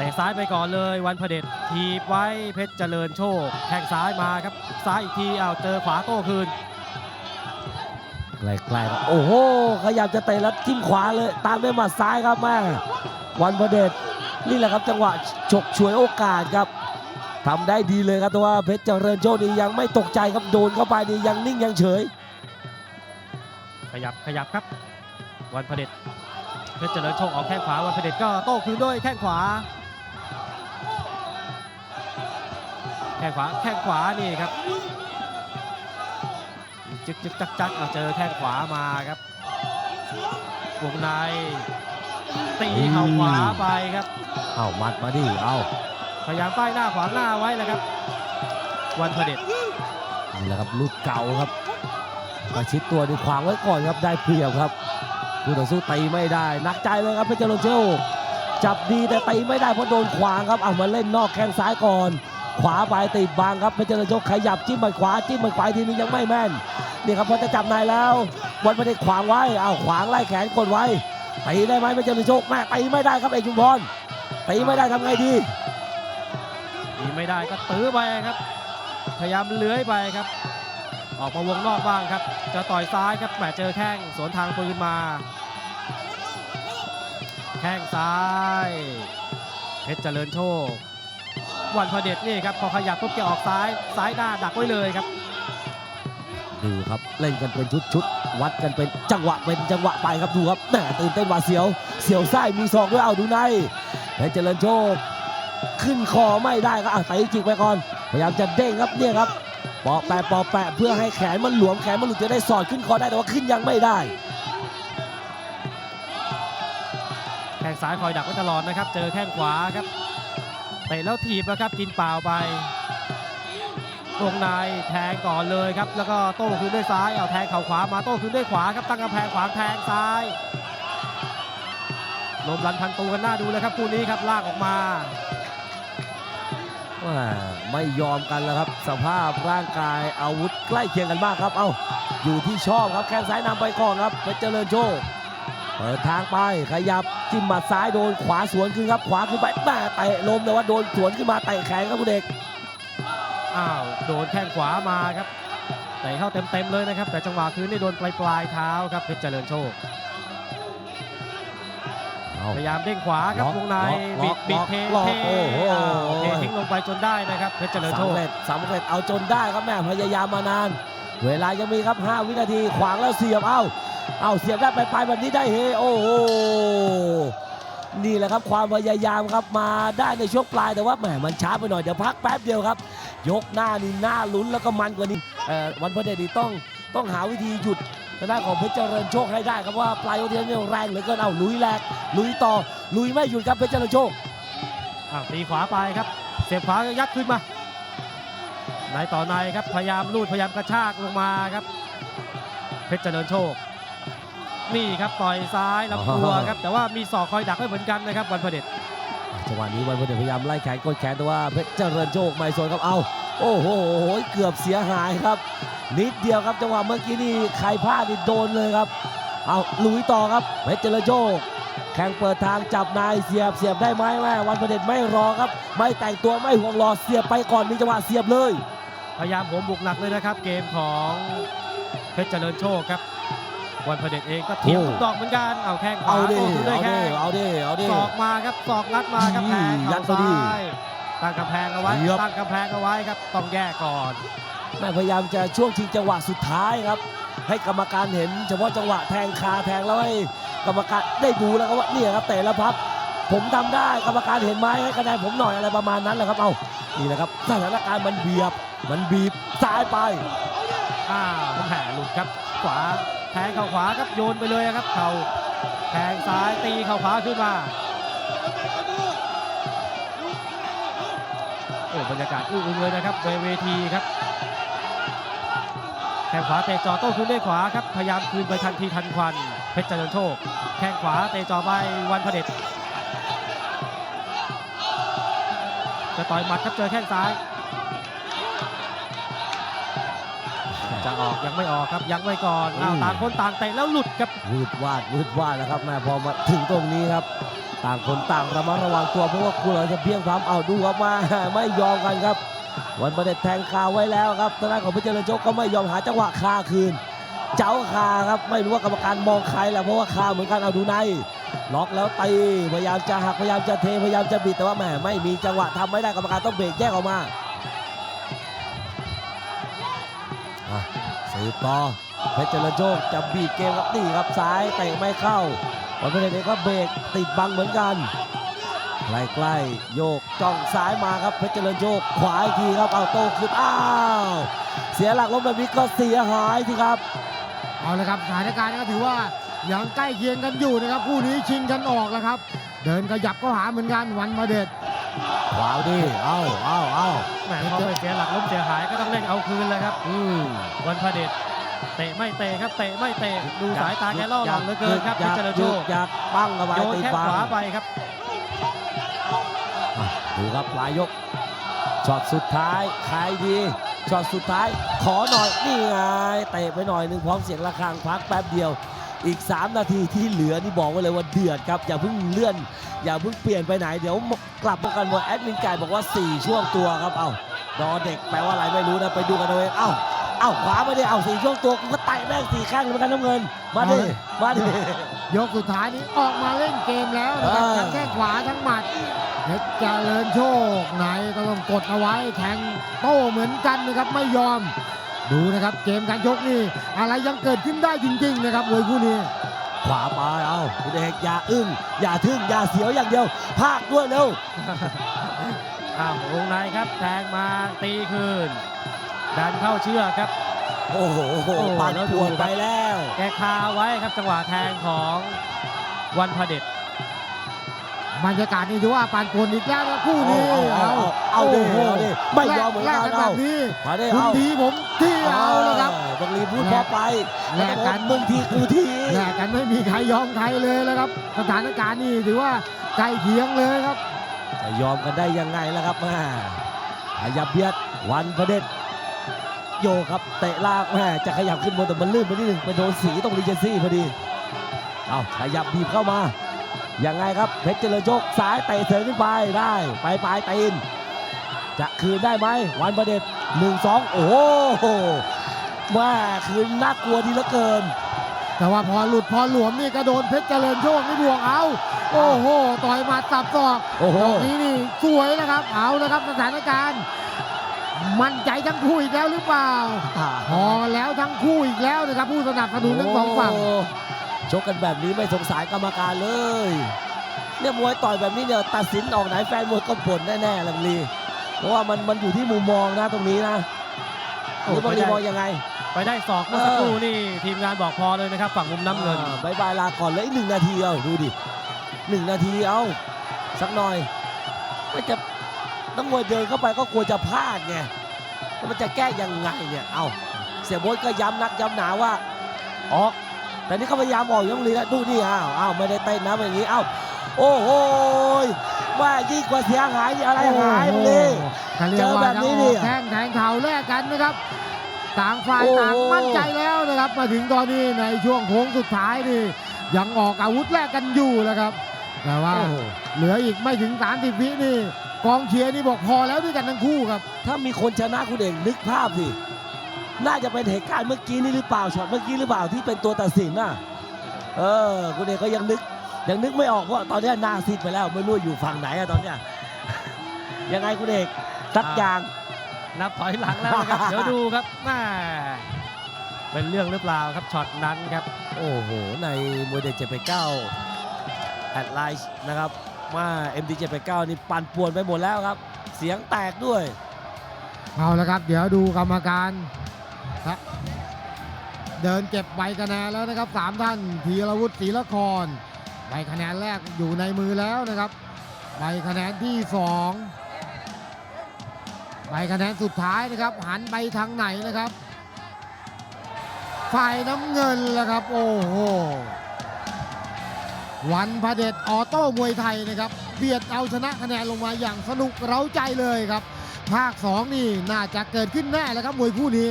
เตะซ้ายไปก่อนเลยวันพระเด็จทีบไว้เพชรเจริญโชคแข้งซ้ายมาครับซ้ายอีกทีอ้าวเจอขวาโต้คืนใกล้ๆครับโอ้โหขยับจะเตะแล้วจิ้มขวาเลยตามด้วยหมัดซ้ายครับแม่วันพระเดชนี่แหละครับจังหวะฉกฉวยโอกาสครับทำได้ดีเลยครับแต่ว่าเพชรเจริญโชคนี่ยังไม่ตกใจครับโดนเข้าไปนี่ยังนิ่งยังเฉย ขยับขยับครับ วันพระเด็จเพชรเจริญโชคออกแข้งขวาวันพระเด็จก็โต้คืนด้วยแข้งขวา แข้งขวาแข้งขวานี่ครับจึกจึกจักจักเอาเจอแข้งขวามาครับวงในตีเข่าขวาไปครับเอามัดมาดิเอาพยายามป้ายหน้าขวางหน้าไว้แหละครับ วันพระเด็จนี่แหละครับลูกเก่าครับประชิดตัวดูขวางไว้ก่อนครับได้เปรียบครับผู้ต่อสู้ตีไม่ได้หนักใจเลยครับเพชรเจริญโชคจับดีแต่ตีไม่ได้เพราะโดนขวางครับเอามาเล่นนอกแข้งซ้ายก่อน ขวาไปติดบังครับเพชรเจริญโชคขยับจิ้มหมัดขวาจิ้มหมัดขวาทีนึงยังไม่แม่นนี่ครับพอจะจับในแล้ววันไม่ได้ขวางไว้เอาขวางไล่แขนกดไว้ตีได้ไหมเพชรเจริญโชคแม่ตีไม่ได้ครับเอกชุมพรตีไม่ได้ทำไงดีตีไม่ได้ก็ตื้อไปครับ พยายามเลื้อยไปครับ ออกมาวงนอกบ้างครับ จะต่อยซ้ายครับแหมเจอแข้งสวนทางปืนมาแข้งซ้าย เพชรเจริญโชค วันพระเด็จนี่ครับพอขยับปุ๊บแกออกซ้ายซ้ายหน้าดักไว้เลยครับดูครับเล่นกันเป็นชุดๆวัดกันเป็นจังหวะเป็นจังหวะไปครับดูครับแหมตื่นเต้นหวาดเสียว เสียวไส้มีศอกด้วยเอาดูในเพชรเจริญโชค ขึ้นคอไม่ได้ครับอะไต่จิกไปก่อน พยายามจะเด้งครับเนี่ยครับปอแปะปอแปะเพื่อให้แขนมันหลวมแขนมันหลุดจะได้สอดขึ้นคอได้แต่ว่าขึ้นยังไม่ได้แข้งซ้ายคอยดักไว้ตลอดนะครับ เจอแข้งขวาครับ เตะแล้วถีบนะครับกินเปล่าไปวงในแทงก่อนเลยครับ แล้วก็โต้คืนด้วยซ้ายเอาแทงเข่าขวามาโต้คืนด้วยขวาครับตั้งกำแพงขวางแทงซ้ายลมรันพันตูกันหน้าดูเลยครับคู่นี้ครับลากออกมาไม่ยอมกันแล้วครับ สภาพร่างกายอาวุธใกล้เคียงกันมากครับ เอาอยู่ที่ชอบครับแข้งซ้ายนำไปก่อนครับเพชรเจริญโชค เปิดทางไปขยับจิ้มหมัดซ้ายโดนขวาสวนขึ้นครับ ขวาขึ้นไปแม่เตะลมแต่ว่าโดนสวนขึ้นมาเตะแขนครับคุณเด็กอ้าวโดนแข้งขวามาครับเตะเข้าเต็มๆเลยนะครับ แต่จังหวะคืนนี่โดนปลายปลายๆเท้าครับเพชรเจริญโชคเอาพยายามเด้งขวาครับล็อกวงในล็บิอดกบิดล็อกเทล็อกเทโอ้โหอ้าวเททิ้งลงไปจนได้นะครับเพชรเจริญโชคสำเร็จสำเร็จเอาจนได้ครับแม่พยายามมานาน เวลายังมีครับ 5 วินาทีขวางแล้วเสียบเอาเอาเสียบได้ไปลายๆแบบนี้ได้เฮโอ้โหนี่แหละครับความพยายามครับมาได้ในช่วงปลายแต่ว่าแหมมันช้าไปหน่อยเดี๋ยวพักแป๊บเดียวครับ ยกหน้านี่หน้าลุ้นแล้วก็มันกว่านี้วันพระเดชนี่ต้องต้องหาวิธีหยุดทางด้านของเพชรเจริญโชคให้ได้ครับว่าปลายยกเดียวเนี่แรงเหลือเกินเอาลุยแหลกลุยต่อลุยไม่หยุดครับเพชรเจริญโชคตีขวาไปครับ เสียบขวายัดขึ้นมา ในต่อในครับพยายามลูดพยายามกระชากลงมาครับ เพชรเจริญโชค นี่ครับต่อยซ้ายลำตัวครับ แต่ว่ามีศอกคอยดักไว้เหมือนกันนะครับวันพระเด็จจังหวะนี้วันพลเดชพยายามไล่แขนกดแขนแต่ว่าเพชรเจริญโชคไม่สนครับเอาโอ้โหเกือบเสียหายครับ นิดเดียวครับจังหวะเมื่อกี้นี่ใครพลาดนี่โดนเลยครับเอาลุยต่อครับเพชรเจริญโชคแข่งเปิดทางจับนายเสียบเสียบได้ไหมแม่วันพลเดชไม่รอครับ ไม่แต่งตัวไม่ห่วงรอเสียบไปก่อนมีจังหวะเสียบเลย พยายามโหมบุกหนักเลยนะครับ เกมของเพชรเจริญโชคครับวันพระเด็จเองก็เทียมโอ้ทุกดอกเหมือนกันเอาแข้งขวาเอาดิโต้คืนด้วยเอาแข้ดิงเอาดิเอาดิศอกมาครับศอกงัดมาครับแทงยัเข่าดไปดิซ้ายตั้งกำแพงเอาไว้เยียบตั้งกำแพงเอาไว้ครับต้องแยกก่อนแม่พยายามจะช่วงชิงจังหวะสุดท้ายครับ ให้กรรมการเห็น เฉพาะจังหวะแทงคาแทงแล้วให้กรรมการได้ดูแล้วก็ว่าเนี่ยครับเตะแล้วพับ ผมทำได้กรรมการเห็นไหมให้คะแนนผมหน่อยอะไรประมาณนั้นแหละครับเอานี่แหละครับสถานการณ์มันเบียบ มันบีบซ้ายไปอ้าวแผลหลุดครับ ขวาแทงเข่าขวาครับโยนไปเลยครับ เข่าแทงซ้ายตีเข่าขวาขึ้นมาโอ้บรรยากาศอื้ออึงเลยนะครับในเวทีครับแข้งขวาเตะจ่อโต้คืนด้วยขวาครับพยายามคืนไปทันทีทันควันเพชรเจริญโชคแข้งขวาเตะจ่อไปวันพเด็จ จะต่อยหมัดครับเจอแข้งซ้าย จะออกยังไม่ออกครับยังไม่ก่อนอ้าวอืมต่างคนต่างเตะแล้วหลุดครับวืดวาดวืดวาดแล้วครับแม่พอมาถึงตรงนี้ครับ ต่างคนต่างระมัดระวังตัวเพราะว่าคู่เราจะเพียงพร้ำเอาดูครับมาไม่ยอมกันครับ วันประเด็จแทงคาไว้แล้วครับทางด้านของเพชรเจริญโชคก็ไม่ยอมหาจังหวะคาคืน เจ้าคาครับไม่รู้ว่ากรรมการมองใครแหละเพราะว่าคาเหมือนกันเอาดูใน ล็อกแล้วตีพยายามจะหักพยายามจะเทพยายามจะบิดแต่ว่าแหมไม่มีจังหวะทำไม่ได้กรรมการต้องเบรกแยกออกมาสืบต่อเพชรเจริญโชคจะบีบเกมครับนี่ครับซ้ายเตะไม่เข้าวันประเด็นเองก็เบรกติดบังเหมือนกันใกล้ๆโยกจ้องซ้ายมาครับเพชรเจริญโชคขวาอีกทีครับเอาโต้ขึ้นอ้าวเสียหลักล้มแบบนี้ก็เสียหายสิครับเอาละครับสถานการณ์ก็ถือว่า ยังใกล้เคียงกันอยู่นะครับคู่นี้ชิงกันออกแล้วครับ เดินขยับก็หาเหมือนกันวันมาเด็ดขวาดิเอาเอาเอาแหมพอไปเสียหลักล้มเสียหายก็ต้องเล่นเอาคืนเลยครับ อืมวันพระเดชเตะไม่เตะครับเตะไม่เตะดูสายตาแกล่อหลอกเหลือเกินครับเพอยาชรกเจริญโชคอยากปั้งเข้าไปโยนติดแข้งบังขวาไปครับอะดูครับปลายยกช็อตสุดท้ายใครดีช็อตสุดท้ายขอหน่อยนี่ไงเตะไปหน่อยหนึ่งพร้อมเสียงระฆังพักแป๊บเดียว อีก 3 นาทีที่เหลือนี่บอกไว้เลยว่าเดือดครับ อย่าเพิ่งเลื่อน อย่าเพิ่งเปลี่ยนไปไหน เดี๋ยวกลับมากันว่าแอดมินไก่บอกว่า 4 ช่วงตัวครับ เอ้าดอเด็กแปลว่าอะไรไม่รู้นะไปดูกันเอาเองเอ้าเอ้าขวามาดิเอ้าสี่ช่วงตัวกูก็ไต่แม่งสี่แข้งเหมือนกันน้ำเงิน มาดิมาดิยกสุดท้ายนี้ออกมาเล่นเกมแล้วนะครับอ่าทั้งแข้งขวาทั้งหมัดเพชรเจริญโชคไหนก็ต้องกดเอาไว้แทงโต้เหมือนกันนะครับไม่ยอม ดูนะครับเกมการชกนี่อะไรยังเกิดขึ้นได้จริง ๆ นะครับมวยคู่นี้ ขวาไปเอาคุณเอกอย่าอึ้งอย่าทึ่งอย่าเสียวอย่างเดียว ภาคด้วยเร็วอ้าววงในครับแทงมาตีคืน ดันเข้าเชือกครับ โอ้โหโอ้โหปั่นแล้วดูปวดไปแล้ว แกคาไว้ครับจังหวะแทงของวันพระเดช บรรยากาศนี่ถือว่าปานปวนอีกแล้วนะคู่นี้เอาเอาเอาเอาดิโโหเอาดิไม่ยอมเหมือนแลกันกันแบเอาบนี้มาดิคุณเอาดีผมที่เอาแล้วครับบางรีพูดพอไปแลกกันมึงทีกูทีแลกกันไม่มีใครยอมใครเลยแล้วครับสถานการณ์นี่ถือว่าใกล้เคียงเลยครับจะยอมกันได้ยังไงล่ะครับแม่ขยับเบียดวันพระเด็จโยกครับเตะลากแม่จะขยับขึ้นบนแต่มันลื่นไปนิดหนึ่งไปโดนสีตรงรีเจนซี่พอดีเอาขยับบีบเข้ามา ยังไงครับเพชรเจริญโชคซ้ายเตะเถินขึ้นไปได้ไปปลายตีน จะคืนได้ไหมวันประเด็จหนึ่งสองโอ้โหว่าคืนน่ากลัวดีเหลือเกิน แต่ว่าพอหลุดพอหลวมนี่กระโดนเพชรเจริญโชคนี่บวกเอา โอ้โหต่อยหมาสับศอกโอ้โหดอกนี้นี่สวยนะครับเอานะครับสถานการณ์ มั่นใจทั้งคู่อีกแล้วหรือเปล่า พอแล้วทั้งคู่อีกแล้วนะครับผู้สนับสนุนทั้งสองฝั่ง โชกกันแบบนี้ไม่สงสารกรรมการเลยเนี่ยมวยต่อยแบบนี้เนี่ยตัดสินออกไหนแฟนมวยก็บ่นแน่ๆลังลีเพราะว่ามันมันอยู่ที่มุมมองนะตรงนี้นะหรือบางทีมองยังไง ไปได้ศอกเมื่อสักครู่นี่ทีมงานบอกพอเลยนะครับ ฝั่งมุมน้ำเงินอ่าบายบายลาก่อนเลยอีกหนึ่งนาทีเอาดูดิหนึ่งนาทีเอาสักหน่อยมันจะนักมวยเดินเข้าไปก็กลัวจะพลาดไงแล้วมันจะแก้ยังไงเนี่ยเอาเสียโบดก็ย้ำนักย้ำหนาว่าออก แต่นี่เขาพยายามออกยกลีแล้วดูนี่อ้าวอ้าวไม่ได้เต้นนะอย่างนี้อ้าวโอ้โหว่ายิ่งกว่าเสียหายนี่อะไรหายมึงดิก็เรียกเจอว่าแบบทั้งนี้อดิอกแข้งแทงเข่าแลกกันนะครับต่างฝ่ายโอ้โหต่างมั่นใจแล้วนะครับมาถึงตอนนี้ในช่วงโค้งสุดท้ายนี่ยังออกอาวุธแลกกันอยู่แล้วครับแต่ว่าโอ้โหเหลืออีกไม่ถึง 30 วินี่กองเชียร์นี่บอกพอแล้วด้วยกันทั้งคู่ครับ ถ้ามีคนชนะคุณเองนึกภาพสิ น่าจะเป็นเหตุการณ์เมื่อกี้นี่หรือเปล่าช็อตเมื่อกี้หรือเปล่าที่เป็นตัวตัดสินน่ะเออคุณเอกก็ยังนึกยังนึกไม่ออกเพราะตอนเนี้ยหน้าซีดไปแล้วไม่รู้อยู่ฝั่งไหนอะตอนเนี้ยยังไงคุณเอกสักอย่างนับถอยหลังแล้วนะครับ เดี๋ยวดูครับแม่เป็นเรื่องหรือเปล่าครับช็อตนั้นครับ โอ้โห ในมวยเด็ดเจ็ดไปเก้าแอดไลน์นะครับว่า MD 7 8 9นี่ปั่นป่วนไปหมดแล้วครับ เสียงแตกด้วย เอาละครับ เดี๋ยวดูกรรมการครับ เดินเก็บใบคะแนนแล้วนะครับสามท่านธีรวุฒิศรีละครใบคะแนนแรกอยู่ในมือแล้วนะครับใบคะแนนที่สองใบคะแนนสุดท้ายนะครับ หันไปทางไหนนะครับ ฝ่ายน้ำเงินแล้วครับ โอ้โหวันพระเด็จออโต้มวยไทยนะครับเบียดเอาชนะคะแนนลงมาอย่างสนุกเร้าใจเลยครับ ภาค 2 นี่น่าจะเกิดขึ้นแน่แล้วครับมวยคู่นี้